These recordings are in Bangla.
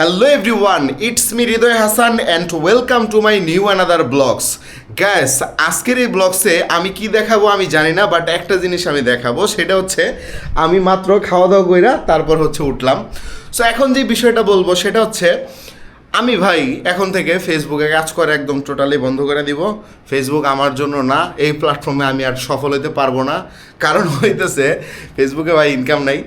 Hello everyone it's me Hridoy Hasan and welcome to my new another blogs guys আজকের এই ব্লগসে আমি কি দেখাবো আমি জানি না বাট একটা জিনিস আমি দেখাবো, সেটা হচ্ছে আমি মাত্র খাওয়া দাওয়া কইরা তারপর হচ্ছে উঠলাম। সো এখন যে বিষয়টা বলব, সেটা হচ্ছে আমি ভাই এখন থেকে ফেসবুকে কাজ করে একদম টোটালি বন্ধ করে দিব। ফেসবুক আমার জন্য না, এই প্ল্যাটফর্মে আমি আর সফল হতে পারব না। কারণ হইতেছে ফেসবুকে ভাই ইনকাম নাই।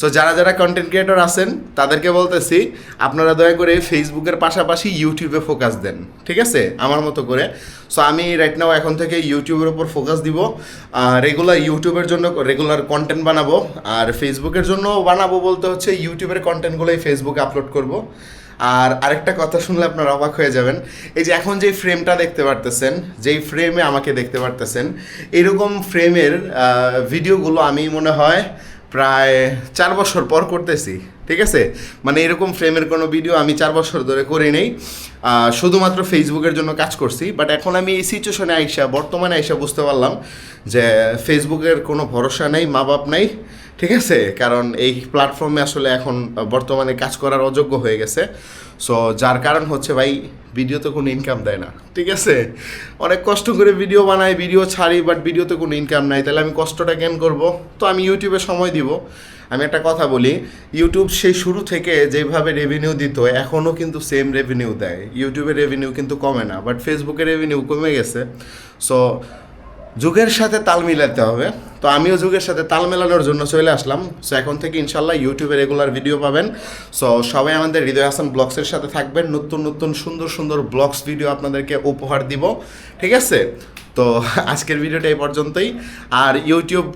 সো যারা যারা কন্টেন্ট ক্রিয়েটর আছেন, তাদেরকে বলতেছি, আপনারা দয়া করে ফেসবুকের পাশাপাশি ইউটিউবে ফোকাস দেন, ঠিক আছে? আমার মতো করে। সো আমি রাইট নাও এখন থেকে ইউটিউবের উপর ফোকাস দিব রেগুলার ইউটিউবের জন্য রেগুলার কন্টেন্ট বানাবো, আর ফেসবুকের জন্য বানাবো বলতে হচ্ছে ইউটিউবের কন্টেন্টগুলোই ফেসবুকে আপলোড করব। আর আরেকটা কথা শুনলে আপনারা অবাক হয়ে যাবেন, এই যে এখন যে ফ্রেমটা দেখতে পারতেছেন, যেই ফ্রেমে আমাকে দেখতে পারতেছেন, এরকম ফ্রেমের ভিডিওগুলো আমি মনে হয় প্রায় চার বছর পর করতেছি, ঠিক আছে? মানে এরকম ফ্রেমের কোনো ভিডিও আমি চার বছর ধরে করি নেই। শুধুমাত্র ফেসবুকের জন্য কাজ করছি বাট এখন আমি এই সিচুয়েশনে আইসা, বর্তমানে আইসা বুঝতে পারলাম যে ফেসবুকের কোনো ভরসা নেই মা বাপ নেই, ঠিক আছে? কারণ এই প্ল্যাটফর্মে আসলে এখন বর্তমানে কাজ করার অযোগ্য হয়ে গেছে। সো যার কারণ হচ্ছে ভাই ভিডিওতে কোনো ইনকাম দেয় না, ঠিক আছে? অনেক কষ্ট করে ভিডিও বানাই ভিডিও ছাড়ি বাট ভিডিওতে কোনো ইনকাম নাই। তাহলে আমি কষ্টটা কেন করব? তো আমি ইউটিউবে সময় দিব। আমি একটা কথা বলি ইউটিউব সেই শুরু থেকে যেভাবে রেভিনিউ দিত এখনও কিন্তু সেম রেভিনিউ দেয়। ইউটিউবের রেভিনিউ কিন্তু কমে না বাট ফেসবুকের রেভিনিউ কমে গেছে। সো যুগের সাথে তাল মিলাতে হবে। তো আমিও যুগের সাথে তাল মেলানোর জন্য চলে আসলাম। সো এখন থেকে ইনশাল্লাহ ইউটিউবে রেগুলার ভিডিও পাবেন। সো সবাই আমাদের হৃদয় হাসান ব্লগসের সাথে থাকবেন। নতুন নতুন, সুন্দর সুন্দর ব্লগস ভিডিও আপনাদেরকে উপহার দিব। ঠিক আছে? তো আজকের ভিডিওটা এই পর্যন্তই। আর ইউটিউব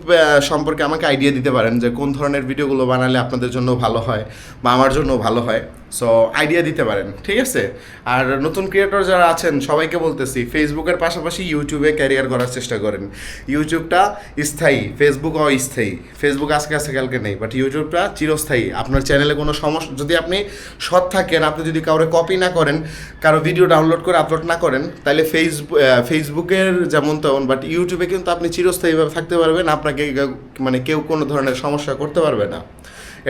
সম্পর্কে আমাকে আইডিয়া দিতে পারেন যে কোন ধরনের ভিডিওগুলো বানালে আপনাদের জন্য ভালো হয় বা আমার জন্য ভালো হয়। সো আইডিয়া দিতে পারেন, ঠিক আছে? আর নতুন ক্রিয়েটর যারা আছেন, সবাইকে বলতেছি ফেসবুকের পাশাপাশি ইউটিউবে ক্যারিয়ার করার চেষ্টা করেন। ইউটিউবটা স্থায়ী ফেসবুক অস্থায়ী। ফেসবুক আজকে আছে, কালকে নেই বাট ইউটিউবটা চিরস্থায়ী। আপনার চ্যানেলে কোনো সমস্যা, যদি আপনি সৎ থাকেন, আপনি যদি কাউরে কপি না করেন, কারও ভিডিও ডাউনলোড করে আপলোড না করেন, তাহলে ফেসবুক ফেসবুকের যেমন তেমন বাট ইউটিউবে কিন্তু আপনি চিরস্থায়ীভাবে থাকতে পারবেন, আপনাকে মানে কেউ কোনো ধরনের সমস্যা করতে পারবে না।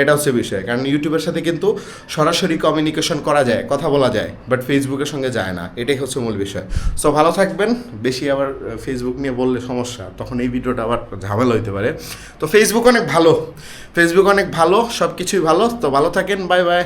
এটা হচ্ছে বিষয়, কারণ ইউটিউবের সাথে কিন্তু সরাসরি কমিউনিকেশন করা যায়, কথা বলা যায় বাট ফেসবুকের সঙ্গে যায় না, এটাই হচ্ছে মূল বিষয়। সো ভালো থাকবেন, বেশি আবার ফেসবুক নিয়ে বললে সমস্যা, তখন এই ভিডিওটা আবার ঝামেলা হইতে পারে। তো ফেসবুক অনেক ভালো ফেসবুক অনেক ভালো সব কিছুই ভালো, তো ভালো থাকেন বাই বাই